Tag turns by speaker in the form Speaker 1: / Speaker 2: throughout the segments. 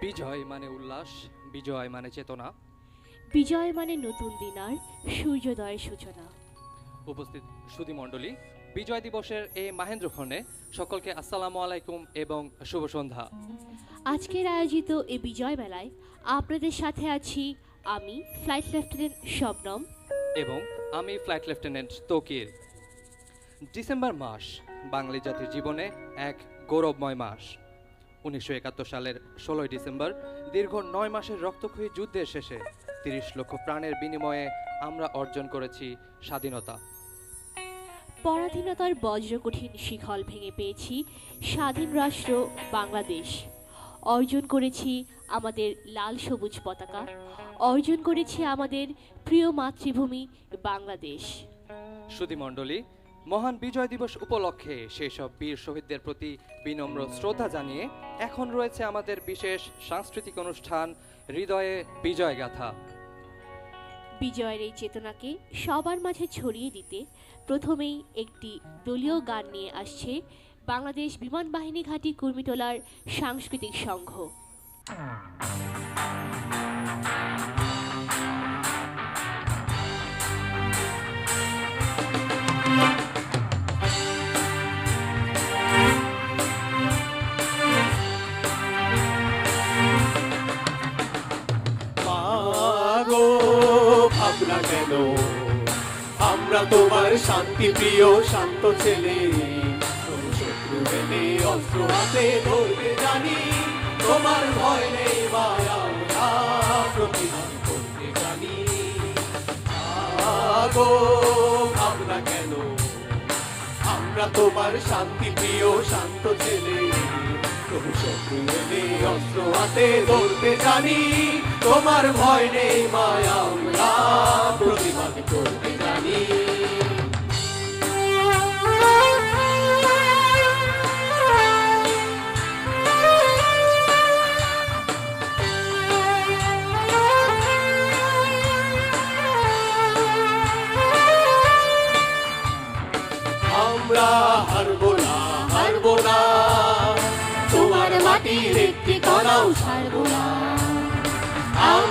Speaker 1: বিজয় মানে উল্লাস বিজয় মানে চেতনা।
Speaker 2: বিজয় মানে নতুন দিন আর সূর্যোদয়ের সূচনা।
Speaker 1: উপস্থিত সুধীমণ্ডলী বিজয় দিবসের এই মাহেন্দ্রক্ষণে সকলকে আসসালামু আলাইকুম এবং শুভ সন্ধ্যা।
Speaker 2: আজকের আয়োজিত এই বিজয় মেলায় আপনাদের সাথে আছি আমি ফ্লাইট লেফটেন্যান্ট শবনম।
Speaker 1: এবং আমি ফ্লাইট লেফটেন্যান্ট তকির। ডিসেম্বর মাস বাঙালি জাতির জীবনে এক গৌরবময় মাস। উনিশশো একাত্তর সালের ষোলোই ডিসেম্বর দীর্ঘ নয় মাসের রক্তক্ষয়ী যুদ্ধের শেষে তিরিশ লক্ষ প্রাণের বিনিময়ে আমরা অর্জন করেছি স্বাধীনতা।
Speaker 2: পরাধীনতার বজ্রকঠিন শিখল ভেঙে পেয়েছি স্বাধীন রাষ্ট্র বাংলাদেশ। অর্জন করেছি আমাদের লাল সবুজ পতাকা। অর্জন করেছি আমাদের প্রিয় মাতৃভূমি বাংলাদেশ।
Speaker 1: সুধীমণ্ডলী মহান বিজয় দিবস উপলক্ষে সেসব বীর শহীদদের প্রতি বিনম্র শ্রদ্ধা জানিয়ে এখন রয়েছে আমাদের বিশেষ সাংস্কৃতিক অনুষ্ঠান, হৃদয়ে বিজয় গাথা।
Speaker 2: বিজয়ের এই চেতনাকে সবার মাঝে ছড়িয়ে দিতে প্রথমেই একটি দলীয় গান নিয়ে আসছে বাংলাদেশ বিমান বাহিনী ঘাঁটি কুর্মিটোলার সাংস্কৃতিক সংঘ।
Speaker 3: আমরা তোমার শান্তি প্রিয়, শান্ত ছেলে। শত্রু এলে অস্ত্র হাতে ধরবে জানি। তোমার ভয় নেই মায়া আমরা প্রতিবাদ করতে জানি। ভাবনা কেন? আমরা তোমার শান্তি প্রিয়, শান্ত ছেলে। ধরতে জানি তোমার ভয় নেই মায়া আমরা প্রতিবাদ করতে জানি।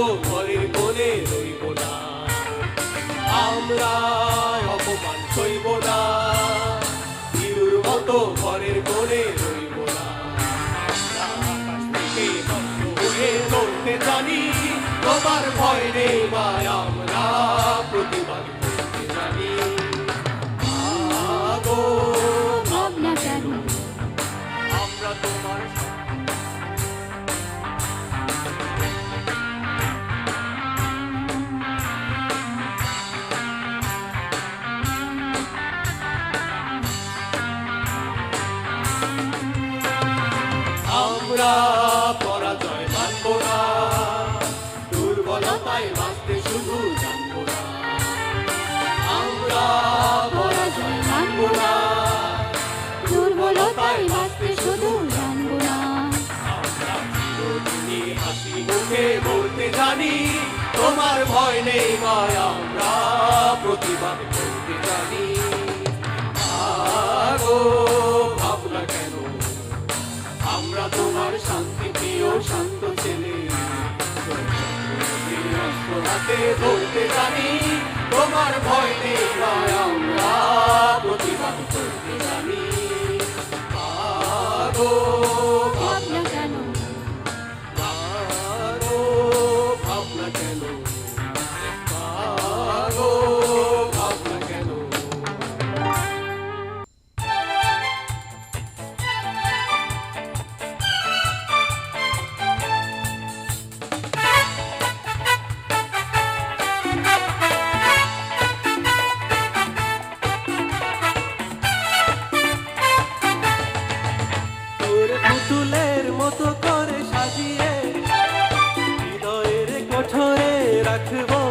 Speaker 3: ঘরের বলে রইব না। আমরা অপমান সইব না। ইউর মতো ঘরের বলে রইব না। জানি, তোমার ভয় নেই মায় আমরা প্রতিবাদ মায় আমরা প্রতিবাদ করতে জানি আগো, ভাবনা কেন? আমরা তোমার শান্তি প্রিয় শান্ত ছেলে। হাতে ধরতে জানি, তোমার ভয় নেই আমরা প্রতিবাদ করতে
Speaker 4: মতো করে সাজিয়ে হৃদয়ের কঠোরে রাখব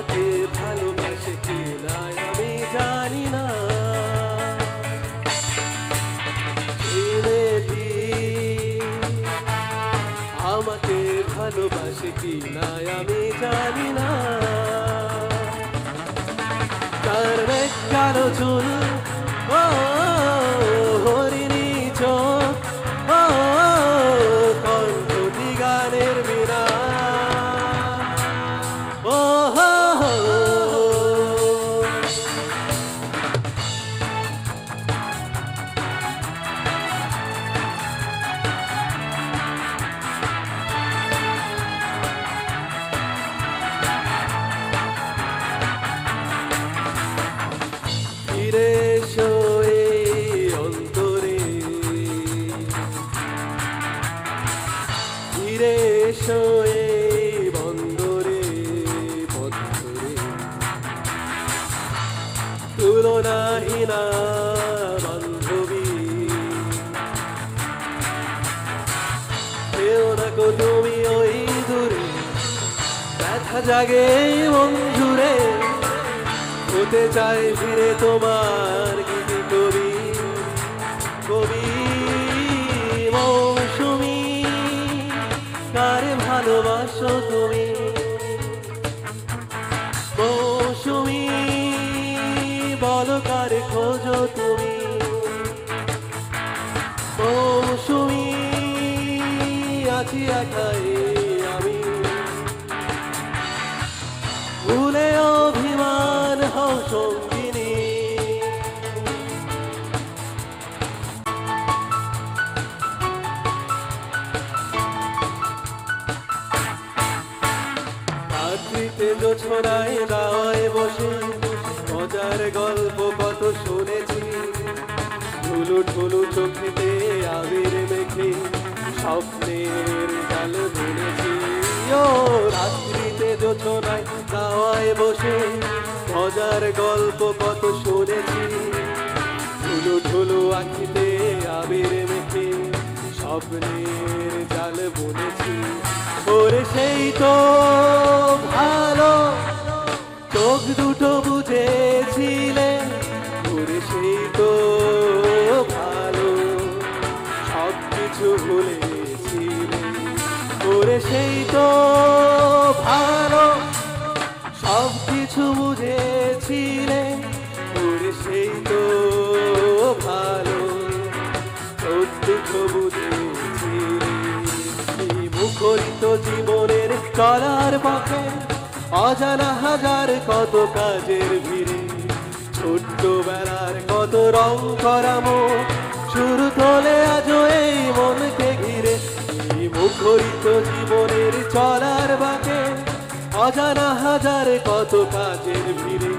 Speaker 4: আমাকে ভালোবাসে কি না আমি জানি না। আমাকে ভালোবাসে কি না আমি জানি না। তার কালো চুল জাগে জুড়ে হতে চাই ফিরে তোমার ঠুলু চোখেতে আবির মেখে স্বপ্নের জাল বুনেছি ও, রাত্রিতে জোছনায় দাওয়ায় বসে মজার গল্প কত শুনেছি। ঠুলু ঠুলু আখিতে আবির মেখে স্বপ্নের জাল বুনেছি। ওরে সেই তো ভালো, চোখ দুটো বুঝেছিলে। ওরে সেই তো ভালো। সব কিছু বুঝেছিলে ওরে সেই তো ভালো। বুঝেছিলে মুখরিত জীবনের চলার পথে অজানা হাজার কত কাজের ভিড়ে, ছোট্টবেলার কত রং করামো, শুরু তোলে আজও এই মনকে ঘিরে মুখরিত জীবনের চলার বাকে অজানা হাজার কত কাজের ভিড়ে।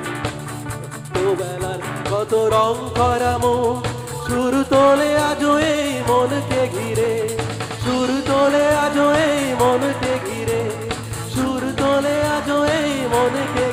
Speaker 4: ছোটবেলার কত রং করা করামো, সুর তোলে আজও এই মনকে ঘিরে। সুর তোলে আজও এই মনকে ঘিরে, সুর তোলে আজও এই মনকে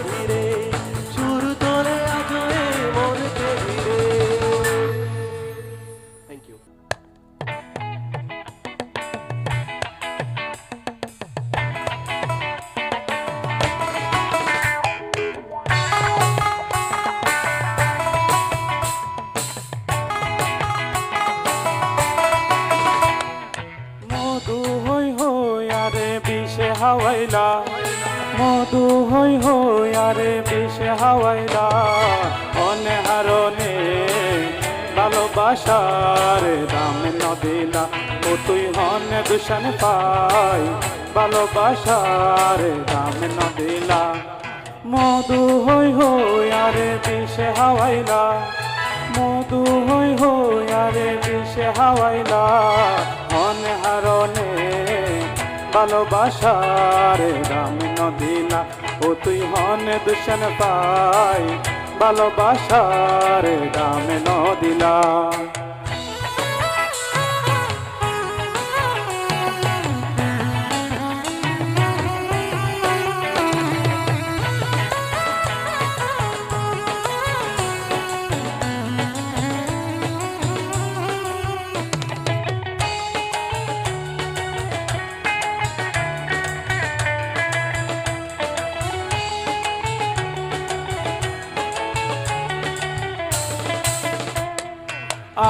Speaker 5: দূষণ পাই, ভালোবাসার দাম ন দিলা। মধু হই হই আরে বিষে হাওয়াইলা, মধু হই হই আরে বিষে হাওয়াইলা। হন হারনে ভালোবাসার দাম ন দিলা, ও তুই হন দূষণ পাই, ভালোবাসার দাম ন দিলা।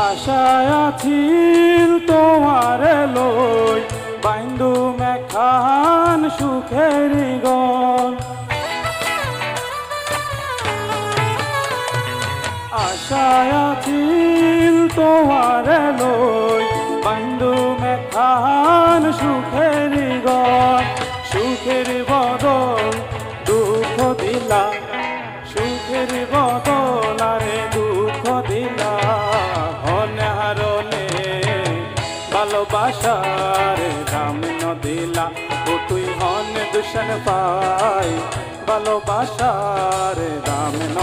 Speaker 5: আশায় আছিল তোমার লই, বাইন্দু মেখান সুখের গল আশায় আছিল তোমার লই, বাইন্দু মেখান সুখের গল সুখের বদল দুঃখ দিলা, সুখের বদল ভালোবাসার দাম ন দিলা ও তুই হন দূষণ পাই ভালোবাসার দাম ন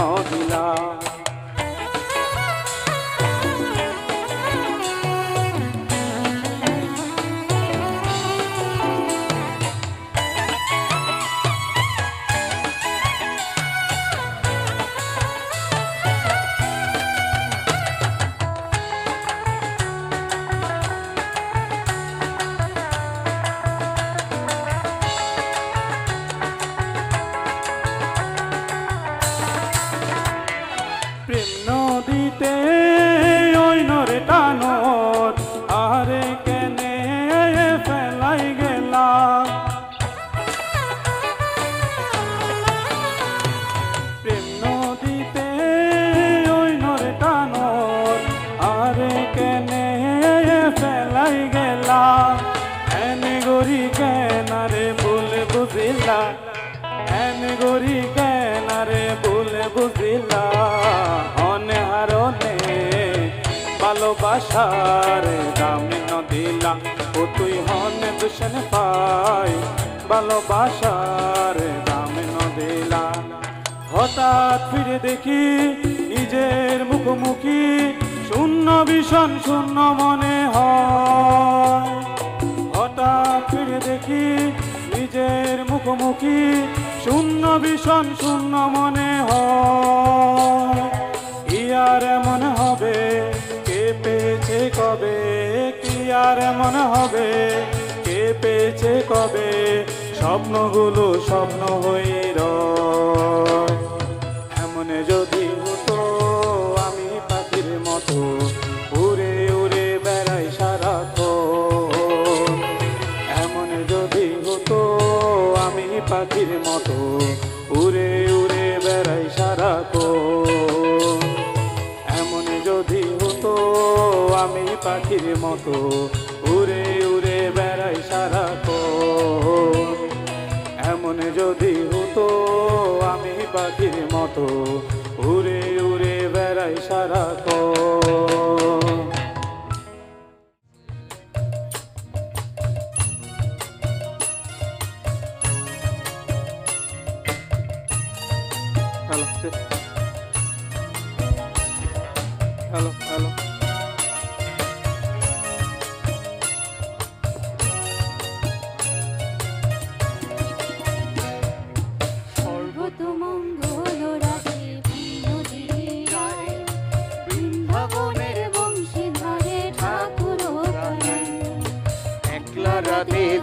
Speaker 5: এনে গরি কেনারে বলে বুঝিলা অনে হারনে ভালোবাসার দাম দিলা ও তুই হন দূষণ পাই, ভালোবাসার দাম দিলা হঠাৎ ফিরে দেখি নিজের মুখোমুখি শূন্য ভীষণ, শূন্য মনে হয়। হঠাৎ ফিরে দেখি নিজের মুখোমুখি, শূন্য ভীষণ, শূন্য মনে হয়। কি আর এমন হবে? কে পেয়েছে কবে? কি আর এমন হবে? কে পেয়েছে কবে? স্বপ্নগুলো স্বপ্ন হয়ে রয়।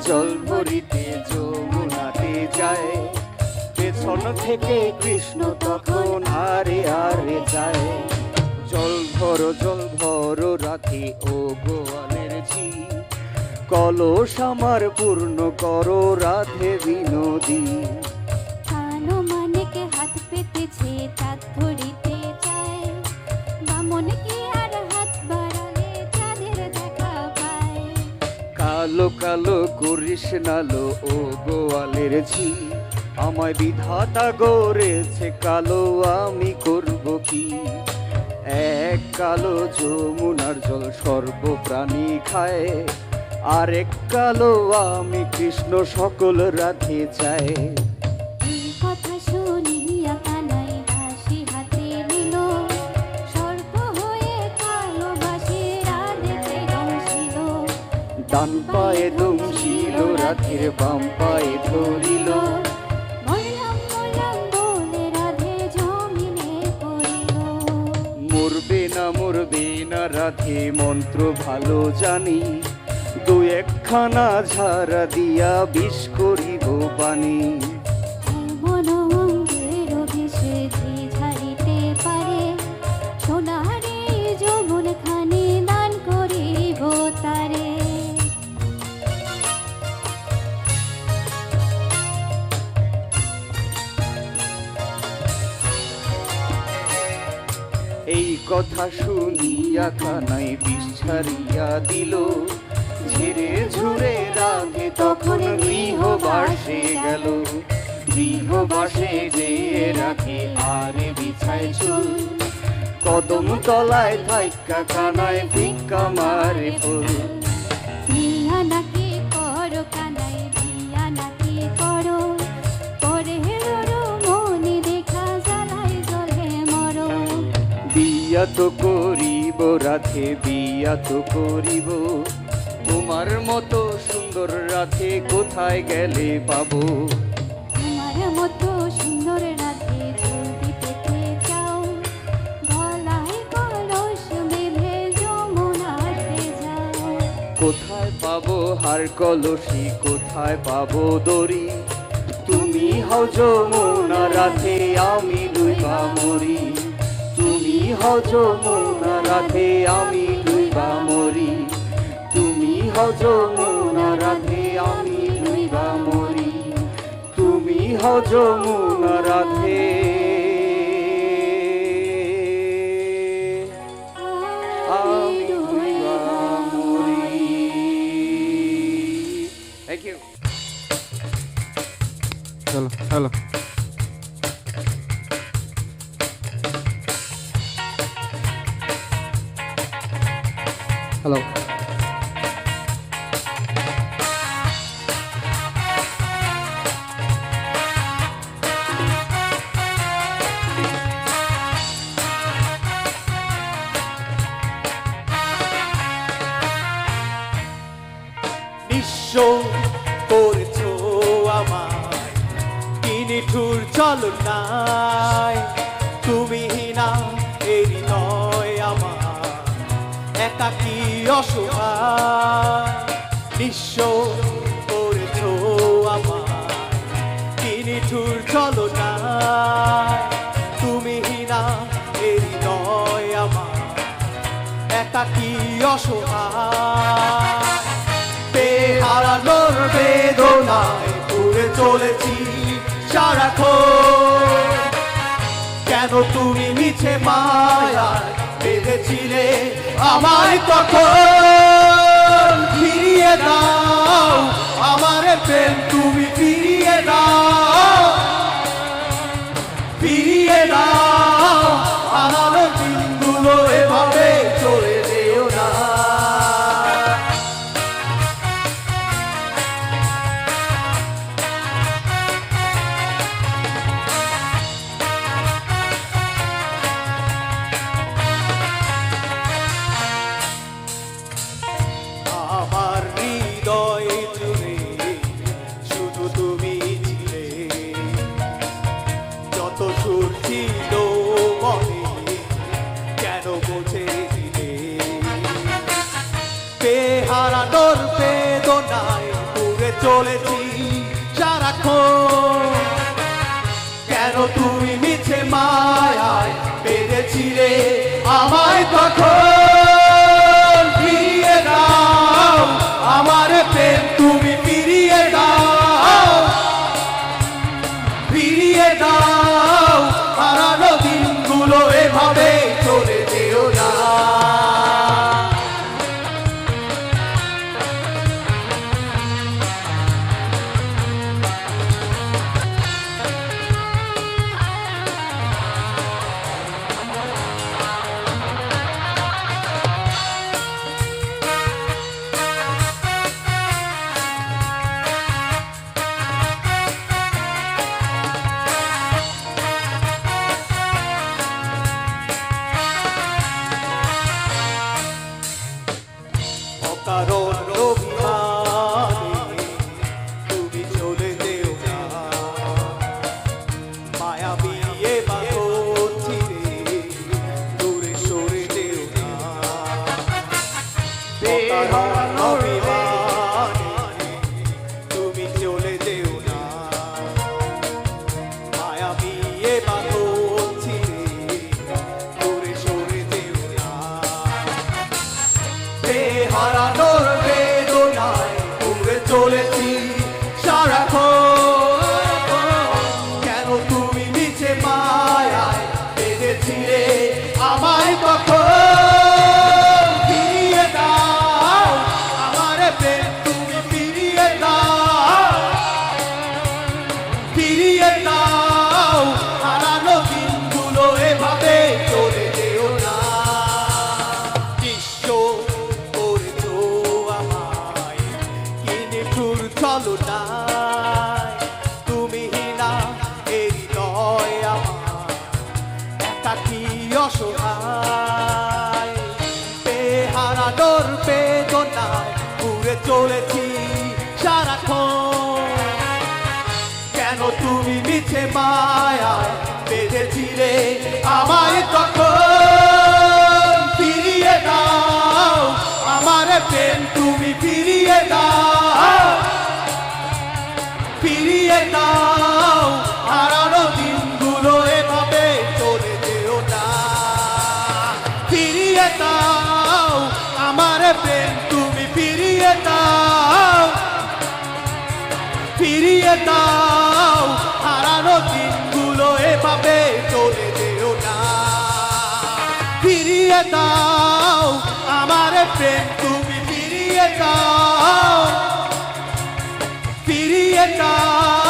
Speaker 3: জল ভরিতে যমুনাতে যায়। পেছন থেকে কৃষ্ণ তখন আরে আরে যায়। জল ভরো জল ভরো, রাখি ও গোয়ালের ঝি। কলস আমার পূর্ণ করো, রাধে বিনোদী।
Speaker 6: কালো
Speaker 7: করিস নালো, ও গোয়ালের ঝি। আমায় বিধাতা গড়েছে, কালো আমি করব কি? এক কালো যমুনার জল সর্বপ্রাণী খায় আরেক কালো আমি কৃষ্ণ সকল রাধে চায়। ডান পায়ে দমছিল রাধের বাম পায়ে ধরিল। মরবে না মরবে না, রাধে মন্ত্র ভালো জানি। দু একখানা ঝাড়া দিয়া বিষ করিব পানি। কথা শুনিয়া কানাই বিছারিয়া দিল। ঝিরে ঝুরে রাধে তখন গৃহবাসে গেল। গৃহবাসে যে রাখে আর বিছায় চুল। কদম তলায় থাইকা কানায় ভিক্ষা মারে ফুল।
Speaker 6: বিয়া
Speaker 7: তো করিব রাধে বিয়া তো করিব। তোমার মতো সুন্দর রাধে কোথায় গেলে পাবো?
Speaker 6: তোমার মতো সুন্দর রাধে যদি পেতে চাও গলায় কলস বেঁধে যমুনাতে যাও।
Speaker 7: কোথায় পাবো হার কলসি কোথায় পাবো দড়ি? তুমি হও যমুনা রাধে আমি ডুইবা মরি। তুমি হও যমুনা রাধে আমি ডুইবা মরি। তুমি হও যমুনা রাধে আমি ডুইবা মরি। তুমি হও যমুনা রাধে আমি ডুইবা
Speaker 8: হ্যালো
Speaker 9: নিঃস্ব করেছ আমায়। কিনিঠুর চলো নাই একাকি অসহায়? হারানোর বেদনায় ঘুরে চলেছি সারাক্ষণ। কেন তুমি মিছে মায়ায় বেঁধেছিলে আমায় তখন? ফিরিয়ে দাও আমার প্রেম, তুমি ফিরিয়ে দাও। ফিরিয়ে দাও। আমায় তখন প্রেম তুমি ফিরিয়ে দাও ফিরিয়ে দাও, হারানো দিনগুলো এভাবে চলে যেও না। ফিরিয়ে দাও, আমার প্রেম, তুমি ফিরিয়ে দাও ফিরিয়ে দাও, হারানো দিনগুলো এভাবে চলে যেও না। ফিরিয়ে দাও আমার প্রেম তুমি ফিরিয়ে দাও। ফিরিয়ে দাও।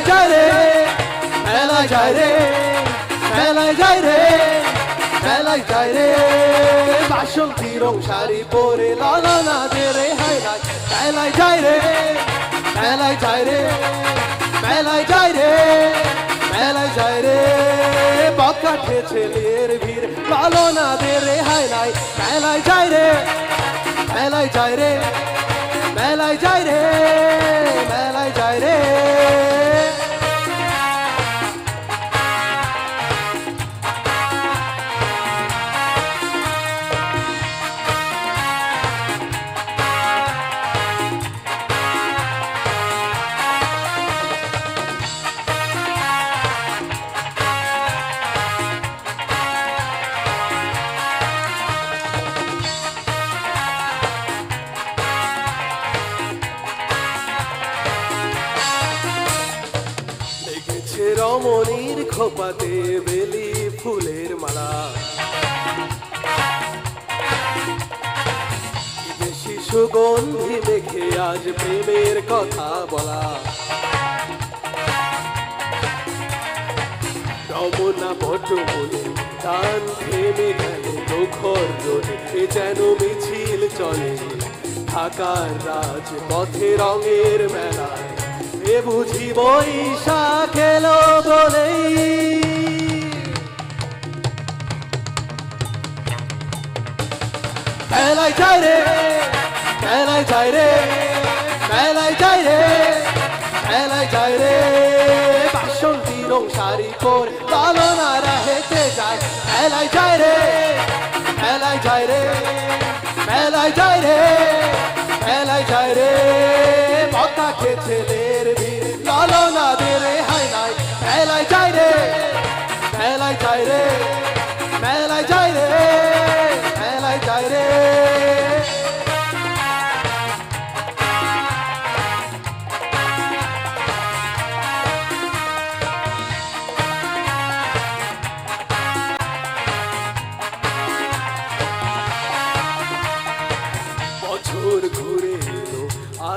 Speaker 4: মেলায় যায় রে মেলায় যায় রে মেলায় যায় রে মেলায় যায় রে বাসন্তী রং শাড়ি পরে লালা না দে রে হাই হাই মেলায় যায় রে মেলায় যায় রে মেলায় যায় রে মেলায় যায় রে বকাঠে ছেলের ভিড় লালো না দে রে হাই নাই মেলায় যায় রে মেলায় যায় রে মেলায় যায় রে মেলায় যায় রে খোপাতে বেলি ফুলের মালা। বেশি সুগন্ধি মেখে আজ প্রেমের কথা বলা। রমনা বট বলে টান থেমে গেল রোদে, এ যেন মিছিল চলে। ঢাকার রাজ পথে রঙের মেলায় এ বুঝি বৈশাখ এলো বলেই। মেলায় যায় রে মেলায় যায় রে মেলায় যায় রে মেলায় যায় রে। বাসন্তী রং শাড়ি পরে লালনারা হেঁটে যায়। মেলায় যায় রে মেলায় যায় রে মেলায় যায় রে মেলায় যায় রে। মতা খে ছেলের ভিড় লালনা দে রে হাই নাই মেলায় যায় রে মেলায় যায়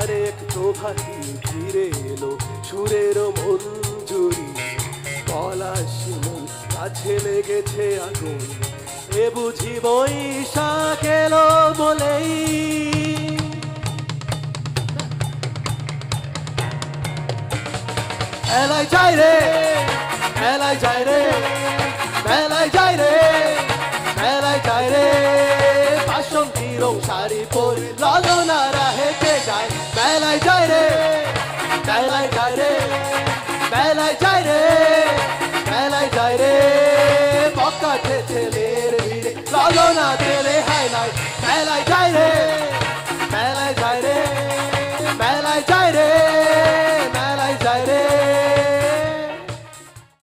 Speaker 4: আরেক প্রভাতী ফিরে এলো সুরের মঞ্জুরি। পলাশ কাছে লেগেছে আগুন। এ বুঝি বৈশাখ এলো বলেই। এলাই চাই রে এলাই চাই রে এলাই চাই রে। রং শাড়ি পরে ললনারা হেঁটে যায় মেলায় যায় রে মেলায় যায় রে মেলায় যায় রে মেলায় যায় রে। বকাটে ছেলের ভিড়ে লালনা তেলে হাই নাই মেলায়